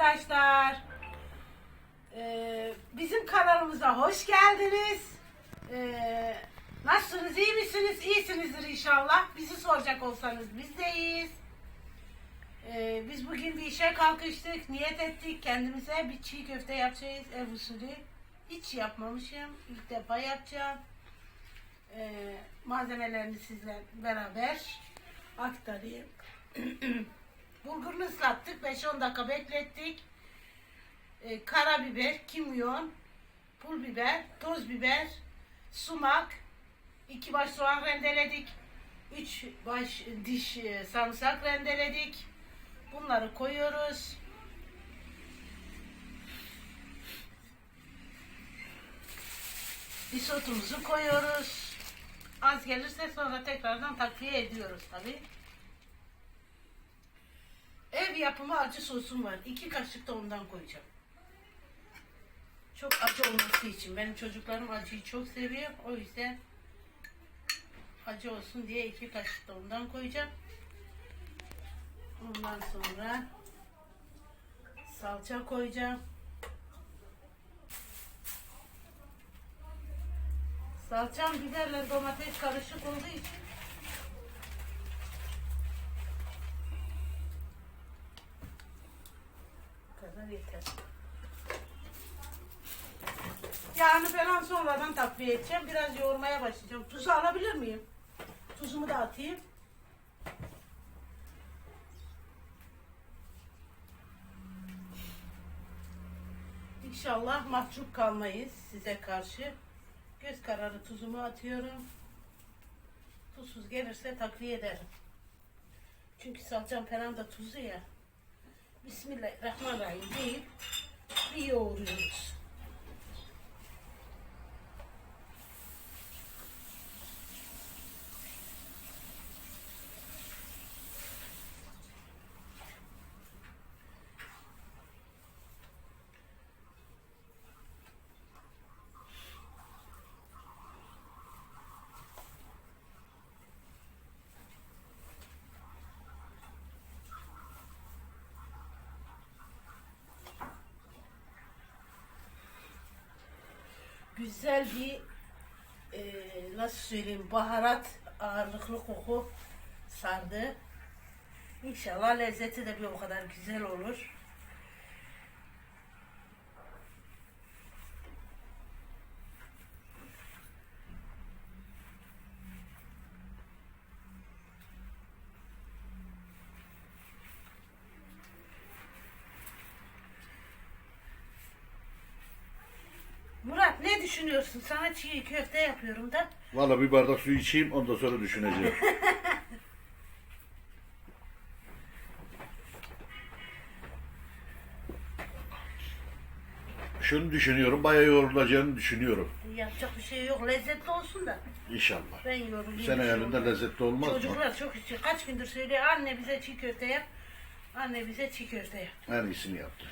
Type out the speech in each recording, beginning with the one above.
arkadaşlar. Ee, bizim kanalımıza hoş geldiniz. Ee, nasılsınız? iyi misiniz? İyisinizdir inşallah. Bizi soracak olsanız biz de iyiyiz. Ee, biz bugün bir işe kalkıştık. Niyet ettik. Kendimize bir çiğ köfte yapacağız. Ev usulü. Hiç yapmamışım. İlk defa yapacağım. Ee, malzemelerini sizle beraber aktarayım. Bulgurunu ıslattık. 5-10 dakika beklettik. Ee, karabiber, kimyon, pul biber, toz biber, sumak, iki baş soğan rendeledik. Üç baş diş e, sarımsak rendeledik. Bunları koyuyoruz. Isotumuzu koyuyoruz. Az gelirse sonra tekrardan takviye ediyoruz tabi. Ev yapımı acı sosum var. İki kaşık da ondan koyacağım. Çok acı olması için. Benim çocuklarım acıyı çok seviyor. O yüzden acı olsun diye iki kaşık da ondan koyacağım. Ondan sonra salça koyacağım. Salçam biberle domates karışık olduğu için bu kadar yeter. Yağını falan sonradan takviye edeceğim. Biraz yoğurmaya başlayacağım. Tuzu alabilir miyim? Tuzumu da atayım. İnşallah mahcup kalmayız size karşı. Göz kararı tuzumu atıyorum. Tuzsuz gelirse takviye ederim. Çünkü salçam falan da tuzlu ya. Bismillahirrahmanirrahim deyip bir yoğuruyoruz. Güzel bir e, nasıl söyleyeyim baharat ağırlıklı koku sardı. İnşallah lezzeti de bir o kadar güzel olur. Murat ne düşünüyorsun? Sana çiğ köfte yapıyorum da. Valla bir bardak su içeyim ondan sonra düşüneceğim. Şunu düşünüyorum, bayağı yoğrulacağını düşünüyorum. Yapacak bir şey yok. Lezzetli olsun da. İnşallah. Ben yorulayım. Sen bir şey lezzetli olmaz mı? Çocuklar çok istiyor. Kaç gündür söylüyor. Anne bize çiğ köfte yap. Anne bize çiğ köfte yap. En iyisini yaptı.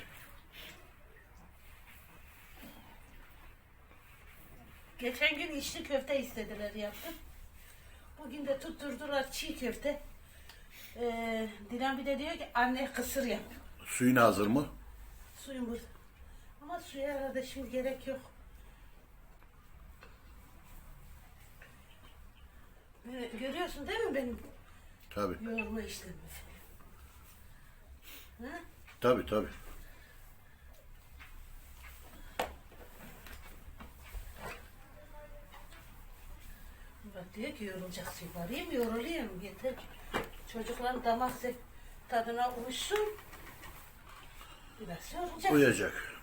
Geçen gün içli köfte istediler yaptım. Bugün de tutturdular çiğ köfte. Ee, Dilan bir de diyor ki anne kısır yap. Suyun hazır mı? Suyun burada. Ama suya herhalde şimdi gerek yok. Ee, Görüyorsun değil mi benim Tabi, yoğurma işlemimi? Ha? tabi, tabi. Bak diyor ki yorulacaksın. Varayım yorulayım. Yeter ki çocukların damak tadına uyuşsun. Biraz yorulacak. Uyacak.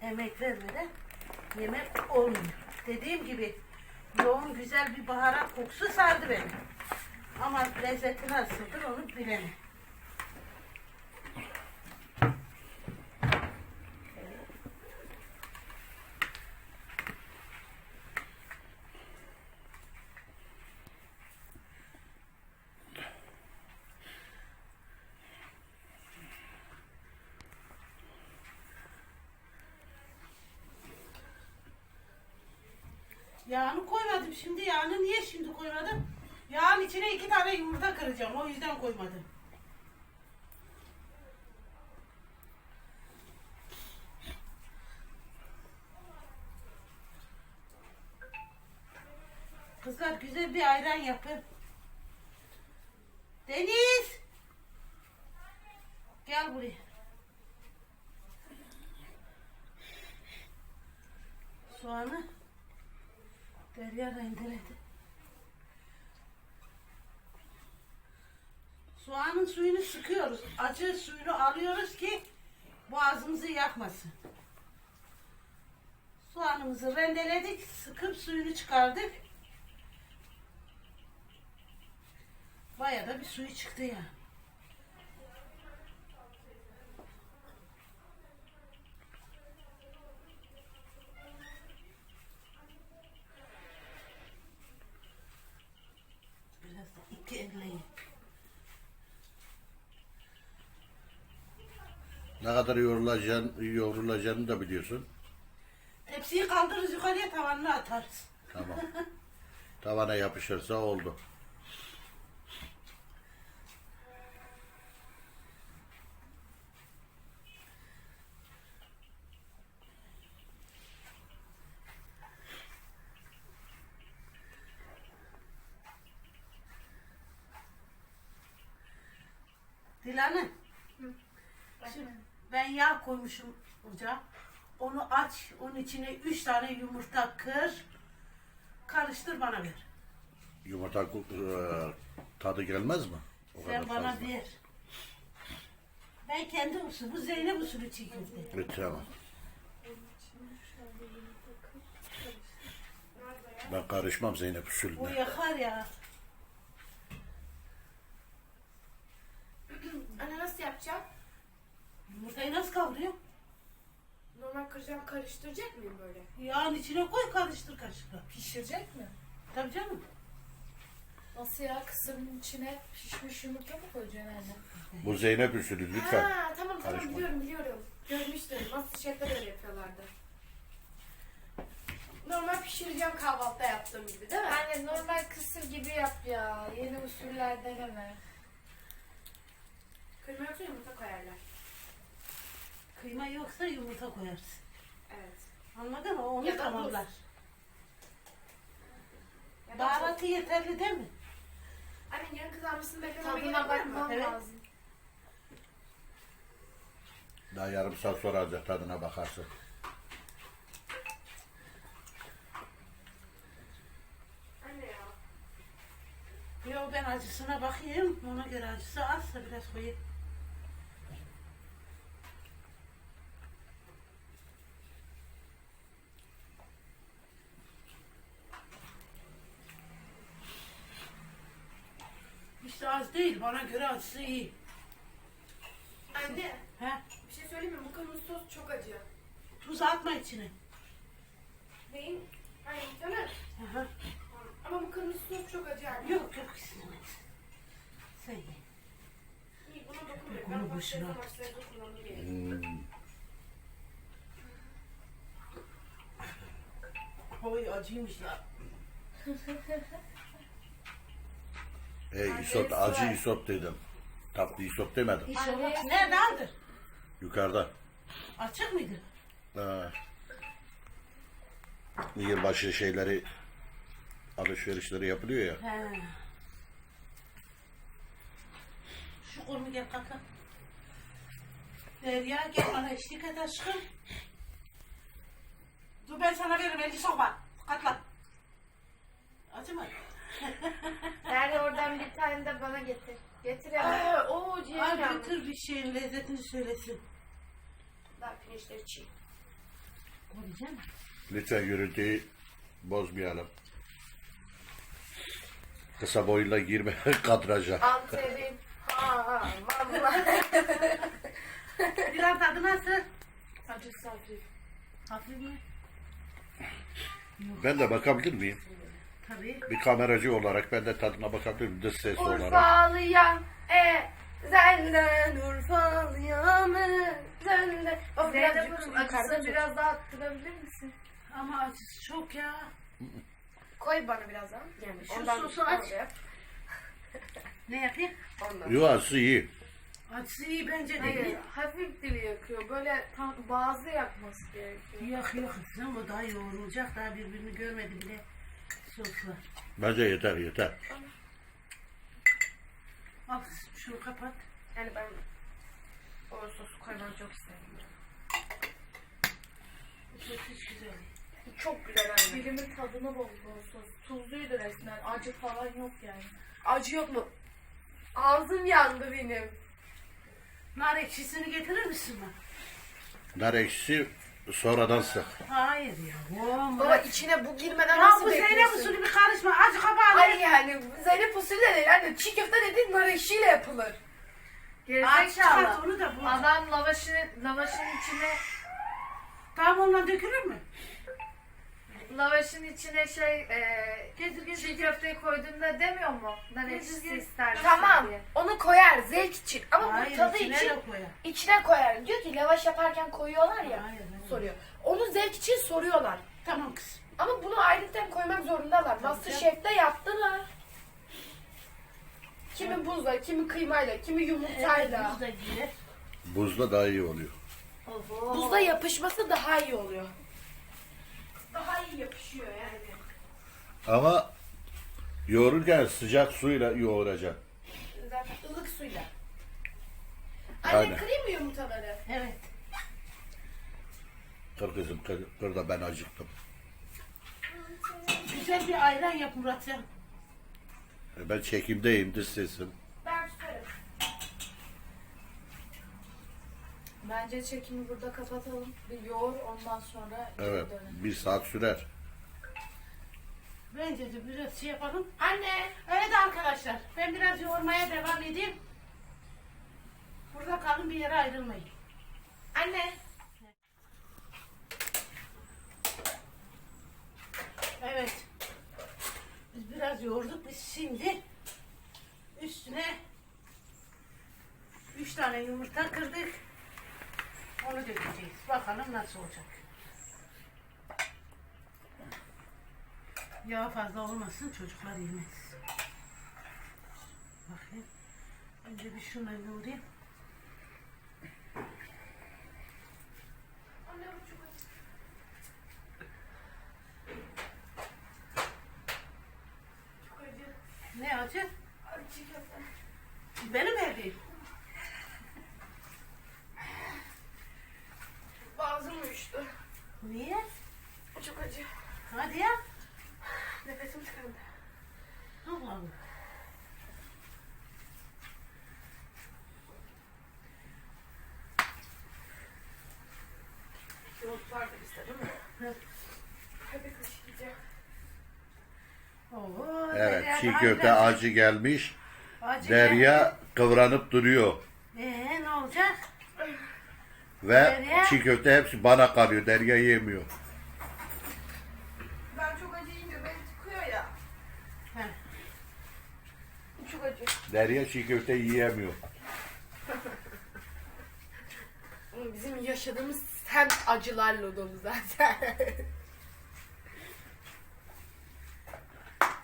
Emek vermeden yemek olmuyor. Dediğim gibi yoğun güzel bir baharat kokusu sardı beni. Ama lezzeti nasıldır onu bilemem. koymadım şimdi yağını. Niye şimdi koymadım? Yağın içine iki tane yumurta kıracağım. O yüzden koymadım. Kızlar güzel bir ayran yapın. Deniz! Gel buraya. Soğanı Derya rendeledi. Soğanın suyunu sıkıyoruz. Acı suyunu alıyoruz ki boğazımızı yakmasın. Soğanımızı rendeledik, sıkıp suyunu çıkardık. Bayağı da bir suyu çıktı ya. Biraz da iki elleyin. Ne kadar yoğrulacağını, yoğrulacağını da biliyorsun. Tepsiyi kaldırırız yukarıya tavanına atarız. Tamam. Tavana yapışırsa oldu. Dilan'ım. Ben yağ koymuşum ocağa. Onu aç, onun içine üç tane yumurta kır. Karıştır bana ver. Yumurta e, tadı gelmez mi? O Sen bana fazla. ver. Ben kendi usulü, bu Zeynep usulü çiğ köfte. Evet, tamam. Ben karışmam Zeynep usulüne. yakar ya. Anne nasıl yapacağım? Yumurtayı nasıl kavuruyor? Normal kıracağım karıştıracak mıyım böyle? Yağın içine koy karıştır kaşıkla. Pişirecek mi? Tabii canım. Nasıl ya? Kısırın içine pişmiş yumurta mı koyacaksın anne? Bu Zeynep usulü lütfen. Ha tamam tamam Karışma. biliyorum biliyorum. Görmüştüm. Nasıl şefler öyle yapıyorlardı. Normal pişireceğim kahvaltıda yaptığım gibi değil mi? Anne normal kısır gibi yap ya. Yeni usuller deneme. Yoksa yumurta koyarlar. Kıyma yoksa yumurta koyarsın. Evet. Anladın mı? Onu Ya da tamamlar. Ya da Baharatı yeterli değil mi? Anne yarın kızarmasını beklememe gerek Tadına var mı? bakmam Evet. lazım. Daha yarım saat sonra ancak tadına bakarsın. Anne ya. Yo ben acısına bakayım. Ona göre acısı azsa biraz koyayım. İşte az değil. Bana göre acısı iyi. Anne He? bir şey söyleyeyim mi? Bu kırmızı sos çok acı. Tuz atma içine. Neyin? Anne değil mi? Aha. Ama bu kırmızı sos çok acı anne. Yok yok istemez. Sen ye. İyi buna dokunmuyor. Bunu Ben boşuna dokunmam gerek. Hmm. Oy acıymış ya. E, isot, acı isot dedim. Tatlı isot demedim. İnşallah. Nerede aldır? Yukarıda. Açık mıydı? Ha. Yılbaşı şeyleri alışverişleri yapılıyor ya. He. Şu kolumu gel kalk. Derya gel bana eşlik et aşkım. Dur ben sana veririm elini sokma. Katla. Acı oradan bir tane de bana getir. Getir hemen. Aa, oo ciğer Al yanmış. götür bir şeyin lezzetini söylesin. Daha pirinçleri çiğ. Koyacağım. Lütfen gürültüyü bozmayalım. Kısa boyla girme kadraja. Anterin. Ha ha vallahi. Biraz tadı nasıl? Acısı hafif. Hafif mi? Ben de bakabilir miyim? Tabii. Bir kameracı olarak ben de tadına bakabilir miyim? Dış ses olarak. Urfalıyam e senden Urfalıyam e senden. O Zeynep birazcık Hanım yukarıda acısını tut. biraz daha arttırabilir misin? Ama acısı çok ya. Koy bana biraz daha. Yani Şu ondan sosu aç. Ne yapayım? Ondan. Yuvası iyi. Acısı iyi bence de. Hayır, hafif dili yakıyor. Böyle tam bazı yakması gerekiyor. Yok yok kızım o daha yoğrulacak daha birbirini görmedi bile. Sosla. Bence yeter yeter. Al şunu kapat. Yani ben o sosu koymayı çok isterim. Bu sos hiç güzel. Çok güzel anne. Dilimin tadını bozdu o sos. Tuzluydu resmen. Acı falan yok yani. Acı yok mu? Ağzım yandı benim. Nar ekşisini getirir misin bana? Nar ekşisi sonradan sık. Hayır ya. Oğlum, Baba içine bu girmeden ya nasıl bu Zeynep bekliyorsun? usulü bir karışma. Acı kabağı. Hayır yani Zeynep usulü de değil anne. Çiğ köfte dediğin nar ekşiyle yapılır. Aç Gerizekalı. çıkart onu da bu. Adam lavaşın, lavaşın içine Tamam ondan dökülür mü? lavaşın içine şey e, Getir getir. çiğ köfteyi koyduğunda demiyor mu? Nar ekşisi ister misin Tamam diye. onu koyar zevk için ama bu Hayır tadı içine için de koyar. içine koyar. Diyor ki lavaş yaparken koyuyorlar ya Hayır, hayır. Soruyor. Onu zevk için soruyorlar. Tamam kızım. Ama bunu ayrıca koymak zorundalar. Masterchef'te yaptılar. Kimi buzla, kimi kıymayla, kimi yumurtayla. Da girer. Buzda daha iyi oluyor. Oho. Buzda yapışması daha iyi oluyor. Daha iyi yapışıyor yani. Ama yoğururken sıcak suyla yoğuracaksın. Zaten ılık suyla. Anne Aynen. kırayım mı yumurtaları? Evet. Kır kızım kır, kır da ben acıktım. Güzel bir ayran yap Murat ya. E, Ben çekimdeyim dış sesim. Ben tutarım. Bence çekimi burada kapatalım. Bir yoğur ondan sonra geri Evet dönelim. bir saat sürer. Bence de biraz şey yapalım. Anne. Evet arkadaşlar. Ben biraz yoğurmaya devam edeyim. Burada kalın bir yere ayrılmayın. Anne. Evet. Biz biraz yoğurduk. Biz şimdi üstüne üç tane yumurta kırdık. Onu dökeceğiz. Bakalım nasıl olacak. Yağ fazla olmasın çocuklar yemez. Bakayım. Önce bir şuna yoğurayım. Anne bu çok acı. Çok acı. Ne acı? Acı köfte. Benim evdeyim. Boğazım uyuştu. Niye? Çok acı. Hadi ya. Nefesim tıkandı. Allah Allah. Değil mi? Evet. Hadi kaşık yiyeceğim. Oo, Evet Derya çiğ daha köfte güzel. acı gelmiş. Acı Derya kıvranıp duruyor. Ee, ne olacak? Ve Derya? çiğ köfte hepsi bana kalıyor. Derya yemiyor. Ben çok acı yiyince beni tıkıyor ya. Heh. Çok acı. Derya çiğ köfte yiyemiyor. Bizim yaşadığımız semt acılarla dolu zaten.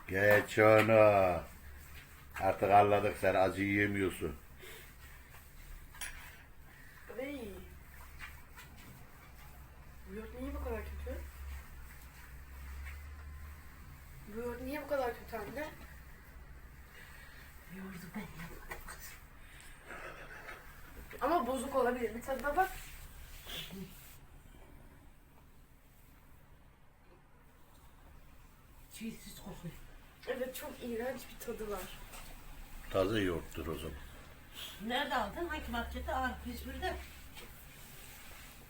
Geç onu. Artık anladık sen acı yiyemiyorsun. Ey. Bu yoğurt niye bu kadar kötü? Bu yoğurt niye bu kadar kötü anne? Yoğurdu ben kızım. Ama bozuk olabilir. Bir tadına bak. Çiğsiz kokuyor. Evet çok iğrenç bir tadı var. Taze yoğurttur o zaman. Nerede aldın? Hangi markette? Aa, biz burada.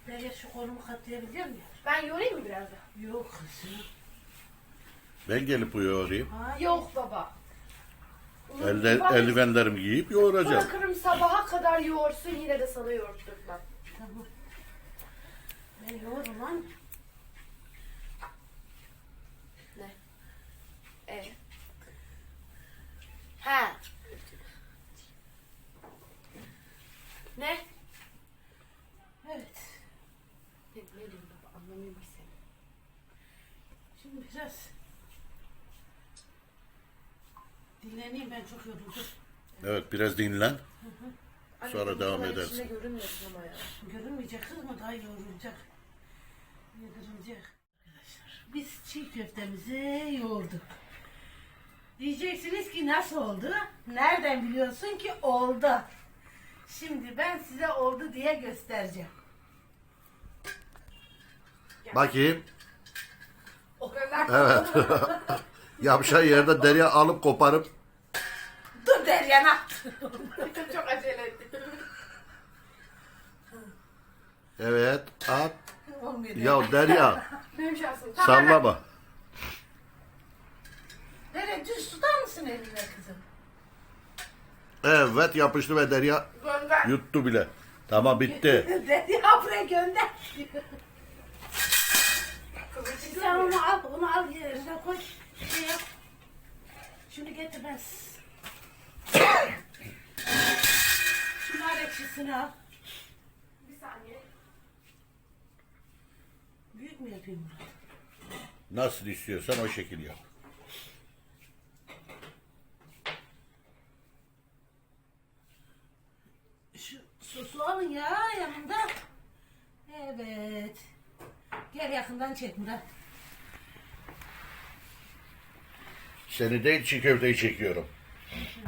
Derya şu kolumu katlayabiliyor muyum? Ben yoğurayım mı biraz da? Yok kızım. Ben gelip bu yoğurayım. Hayır. Yok baba. Elde, Ben eldivenlerimi giyip yoğuracağım. Bırakırım sabaha kadar yoğursun yine de sana yoğurtturmam. Tamam. Ben yoğurum lan. Ne? E. Ha. Ne? Evet. Ne, ne diyorsun baba anlamıyorum ki seni. Şimdi biraz dinleneyim ben çok yoruldum. Evet biraz dinlen. Anne, Sonra devam edersin. içinde görünmesin ama ya. Görünmeyecek kız mı daha yorulacak. Yedirilecek. Arkadaşlar biz çiğ köftemizi yoğurduk. Diyeceksiniz ki nasıl oldu? Nereden biliyorsun ki oldu? Şimdi ben size oldu diye göstereceğim. Bakayım. O kadar. Evet. Yapışan yerde derya alıp koparıp Ne yaptın? Çok, acele ettim. evet at. Ya Derya şansım. sallama. Derya düz tutar mısın eline kızım? Evet yapıştı ve Derya Gönder. yuttu bile. Tamam bitti. Derya buraya gönder. Kıvırcık Sen onu al, onu al yerine koy. Şey yap. Şunu getir ben. s- Şu nar ekşisini al. Bir saniye. Büyük mü yapayım bunu? Nasıl istiyorsan o şekil yap. Şu sosu alın ya yanında. Evet. Gel yakından çek Murat. Seni değil çiğ köfteyi çekiyorum.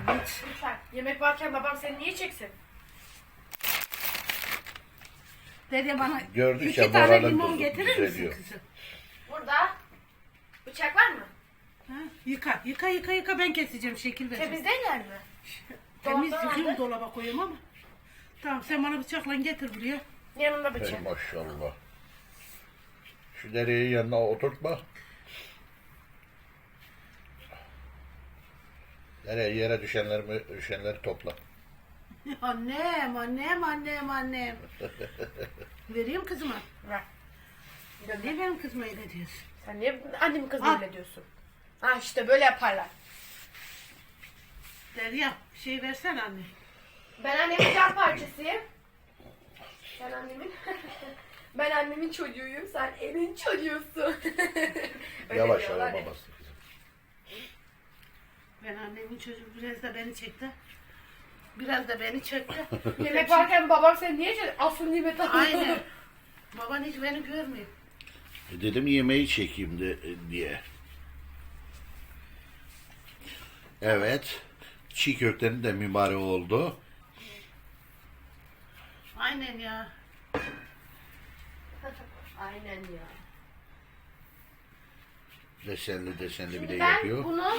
Evet. Yemek varken babam seni niye çeksin? Dede bana Gördükçe iki tane moralim limon bozuldu, getirir misin düzeliyor. kızım? Burada. Bıçak var mı? Ha? Yıka, yıka, yıka, yıka ben keseceğim şekil vereceğim. Temiz değiller mi? Temiz Dolaptan yıkayım aldın. dolaba koyayım ama. Tamam sen bana bıçakla getir buraya. Yanında Hey bıçak. maşallah. Şu dereyi yanına oturtma. Nereye yere düşenleri, düşenleri topla. Annem, annem, annem, annem. Vereyim kızıma. Ver. Ne benim kızıma öyle diyorsun? Sen niye annemin kızına Al. öyle diyorsun? Ha işte böyle yaparlar. Derya şey versen anne. Ben annemin can parçasıyım. Sen annemin... ben annemin çocuğuyum, sen evin çocuğusun. Öyle Yavaş diyorlar ya. bastı kızım. Ben annemin çocuğu biraz da beni çekti. Biraz da beni çekti. Yemek varken babam seni niye çekti? Asıl nimet. Aynen. Baban hiç beni görmüyor. E Dedim yemeği çekeyim de, e, diye. Evet. Çiğ köftenin de mimari oldu. Aynen ya. Aynen ya. Desenli desenli bir de ben yapıyor. bunu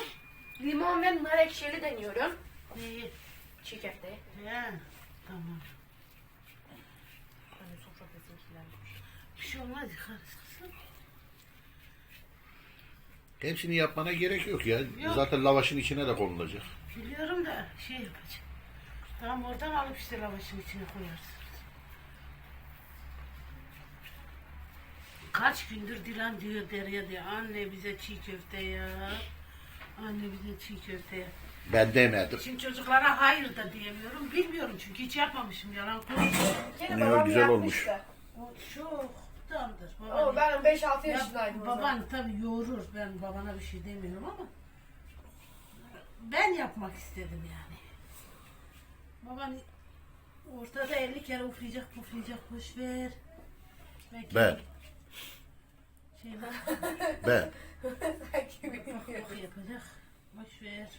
limon ve nar ekşili deniyorum. İyi. Çiğ köfteyi. Ya. Tamam. Hani sofra bezinkiler. Bir şey olmaz yıkarız kızım. Hepsini yapmana gerek yok ya. Zaten lavaşın içine de konulacak. Biliyorum da şey yapacağım. Tamam oradan alıp işte lavaşın içine koyarsın. Kaç gündür Dilan diyor Derya diyor. Anne bize çiğ köfte ya. Anne bize çiğ köfte. Ben demedim. Şimdi çocuklara hayır da diyemiyorum. Bilmiyorum çünkü hiç yapmamışım yalan konuşuyorum. Gene Ne babam güzel yapmıştı. O çoktandır. Oo, Baban, ben 5-6 Ya, yaşındaydım o zaman. baban tabii yoğurur. Ben babana bir şey demiyorum ama ben yapmak istedim yani. Baban ortada 50 kere uflayacak puflayacak boş ver. Ben. Şeyler Ben. Sanki bilmiyorum. yapacak. Boş ver.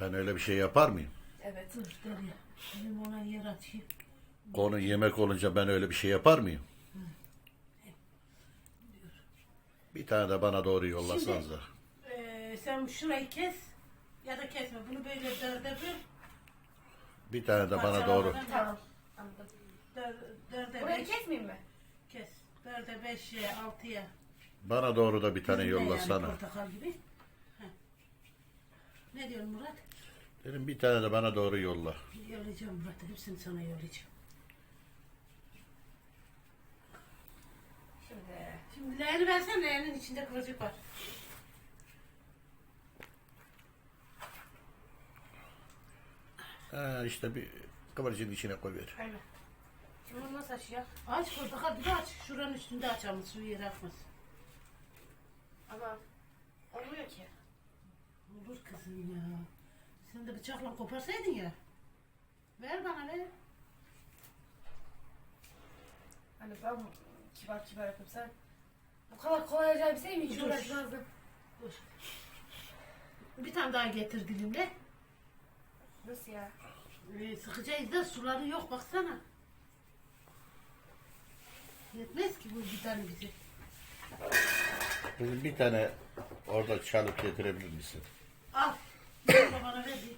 Ben öyle bir şey yapar mıyım? Evet. Dur Derya. Benim ona yer açayım. Konu yemek olunca ben öyle bir şey yapar mıyım? Bir tane de bana doğru yollasanız da. Ee, sen şurayı kes ya da kesme. Bunu böyle dörde böl. Bir tane de bana doğru. Tamam. Dör, dörde Burayı beş. kesmeyeyim mi? Dörde beşe, altıya. Bana doğru da bir tane Üzümden yollasana. Yani, portakal gibi. Heh. Ne diyorsun Murat? Dedim bir tane de bana doğru yolla. Yollayacağım Murat. Hepsini sana yollayacağım. Şimdi. Şimdi leğeni versen leğenin içinde kıvırcık var. Ha işte bir kıvırcığın içine koyver. Aynen. Bunu nasıl açacağım? Aç portakal bir de aç. Şuranın üstünde aç ama suyu yere akmasın. Ama olmuyor ki. Olur kızım ya. Sen de bıçakla koparsaydın ya. Ver bana ver. Hani ben kibar kibar yapıyorum sen. Bu kadar kolay acayip bir şey mi? Hiç Dur. uğraşmazdım. Dur. Bir tane daha getir dilimde. Nasıl ya? Ee, sıkacağız da suları yok baksana. Yetmez ki bu bir tane bize. Kızım bir tane orada çalıp getirebilir misin? Al. Babana ver. bir.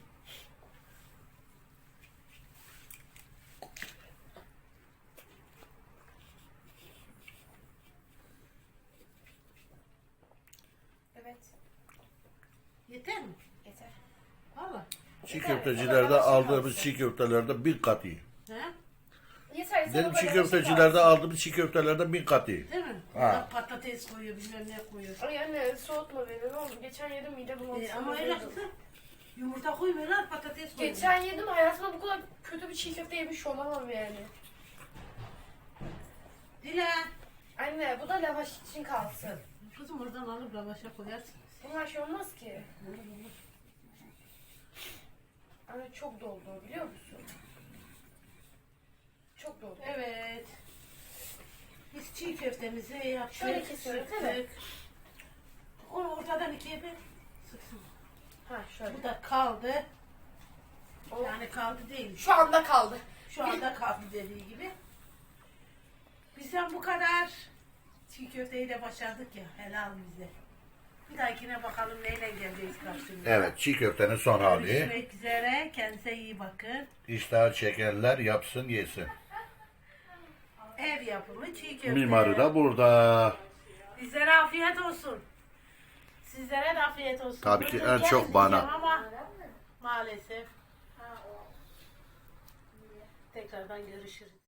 Evet. Yeter mi? Yeter. Valla. Çiğ köftecilerde aldığımız çiğ köftelerde bin kat iyi. Dedim çiğ köftecilerde aldığımız çiğ köftelerden bin kat iyi. Değil mi? Ha. Patates koyuyor bilmem ne koyuyor. Ay anne soğutma beni ne olur. Geçen yedim mide bulantısı. Ee, ama öyle kızım. Yumurta koymuyorlar patates koyuyor. Geçen yedim hayatımda bu kadar kötü bir çiğ köfte yemiş olamam yani. Dilan. Anne bu da lavaş için kalsın. Kızım oradan alıp lavaşa koyarsın. Bunlar şey olmaz ki. Anne çok doldu biliyor musun? Çok doldu. Evet. Biz çiğ köftemizi yaptık. Şöyle kesiyoruz, değil mi? Onu ortadan ikiye bir sıksın. Ha şöyle. Bu da kaldı. O- Yani kaldı değil. Şu anda kaldı. Şu anda kaldı dediği gibi. Bizden bu kadar. Çiğ köfteyi de başardık ya. Helal bize. Bir dahakine bakalım neyle geleceğiz karşımıza. Evet çiğ köftenin son hali. Görüşmek üzere. Kendinize iyi bakın. İştahı çekenler yapsın yesin. Ev yapımı çiğ köfte. Mimarı da burada. Bizlere afiyet olsun. Sizlere de afiyet olsun. Tabii ki en çok bana. Ama maalesef. Tekrardan görüşürüz.